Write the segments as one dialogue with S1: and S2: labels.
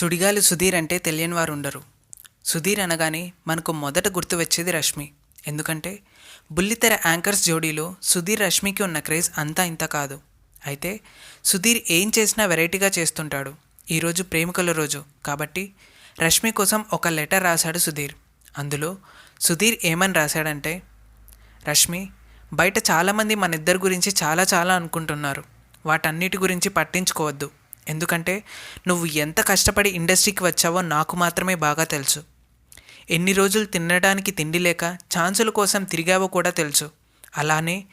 S1: సుడిగాలి సుధీర్ అంటే తెలియని వారు ఉండరు. సుధీర్ అనగానే మనకు మొదట గుర్తు వచ్చేది రష్మి. ఎందుకంటే బుల్లితెర యాంకర్స్ జోడీలో సుధీర్ రష్మికి ఉన్న క్రేజ్ అంతా ఇంత కాదు. అయితే సుధీర్ ఏం చేసినా వెరైటీగా చేస్తుంటాడు. ఈరోజు ప్రేమికుల రోజు. కాబట్టి రష్మి కోసం ఒక లెటర్ రాశాడు సుధీర్. అందులో సుధీర్ ఏమని రాశాడంటే రష్మి బయట చాలామంది మన ఇద్దరి గురించి చాలా చాలా అనుకుంటున్నారు. వాటన్నిటి గురించి పట్టించుకోవద్దు. ఎందుకంటే నువ్వు ఎంత కష్టపడి ఇండస్ట్రీకి వచ్చావో నాకు మాత్రమే బాగా తెలుసు. ఎన్ని రోజులు తినడానికి తిండి లేక ఛాన్సుల కోసం తిరిగావో కూడా తెలుసు. అలానే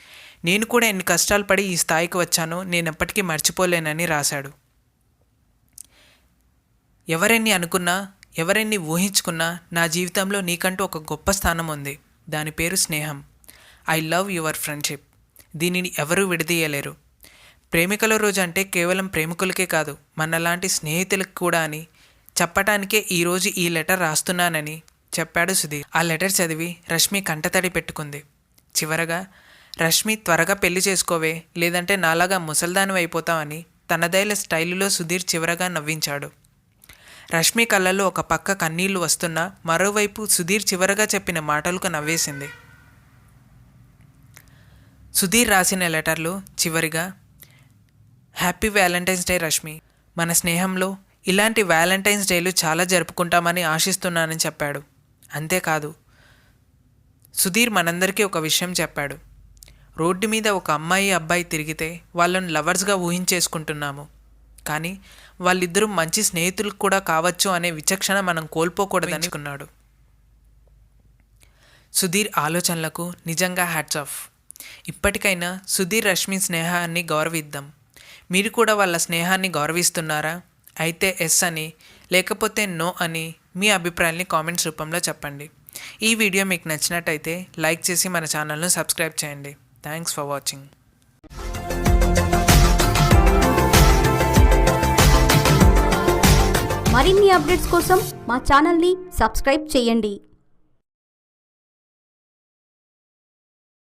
S1: నేను కూడా ఎన్ని కష్టాలు పడి ఈ స్థాయికి వచ్చానో నేను ఎప్పటికీ మర్చిపోలేనని రాశాడు. ఎవరెన్ని అనుకున్నా ఎవరెన్ని ఊహించుకున్నా నా జీవితంలో నీకంటూ ఒక గొప్ప స్థానం ఉంది. దాని పేరు స్నేహం. I love your friendship. దీనిని ఎవరూ విడదీయలేరు. ప్రేమికుల రోజు అంటే కేవలం ప్రేమికులకే కాదు మనలాంటి స్నేహితులకు కూడా అని చెప్పటానికే ఈరోజు ఈ లెటర్ రాస్తున్నానని చెప్పాడు సుధీర్. ఆ లెటర్ చదివి రష్మి కంటతడి పెట్టుకుంది. చివరగా రష్మి త్వరగా పెళ్ళి చేసుకోవే లేదంటే నాలాగా ముసల్దాని అయిపోతావని తనదైన స్టైలులో సుధీర్ చివరగా నవ్వించాడు. రష్మి కళ్ళల్లో ఒక పక్క కన్నీళ్ళు వస్తున్నా మరోవైపు సుధీర్ చివరగా చెప్పిన మాటలకు నవ్వేసింది. సుధీర్ రాసిన లెటర్లు చివరిగా హ్యాపీ వ్యాలంటైన్స్ డే రష్మి. మన స్నేహంలో ఇలాంటి వ్యాలంటైన్స్ డేలు చాలా జరుపుకుంటామని ఆశిస్తున్నానని చెప్పాడు. అంతేకాదు సుధీర్ మనందరికీ ఒక విషయం చెప్పాడు. రోడ్డు మీద ఒక అమ్మాయి అబ్బాయి తిరిగితే వాళ్ళను లవర్స్గా ఊహించేసుకుంటున్నాము. కానీ వాళ్ళిద్దరూ మంచి స్నేహితులు కూడా కావచ్చు అనే విచక్షణ మనం కోల్పోకూడదని అనుకున్నాడు. సుధీర్ ఆలోచనలకు నిజంగా హ్యాట్స్ ఆఫ్. ఇప్పటికైనా సుధీర్ రష్మి స్నేహాన్ని గౌరవిద్దాం. మీరు కూడా వాళ్ళ స్నేహాన్ని గౌరవిస్తున్నారా? అయితే ఎస్ అని లేకపోతే నో అని మీ అభిప్రాయాల్ని కామెంట్స్ రూపంలో చెప్పండి. ఈ వీడియో మీకు నచ్చినట్టయితే లైక్ చేసి మన ఛానల్ను సబ్స్క్రైబ్ చేయండి. Thanks for watching.
S2: మరిన్ని అప్డేట్స్ కోసం మా ఛానల్ని సబ్స్క్రైబ్ చేయండి.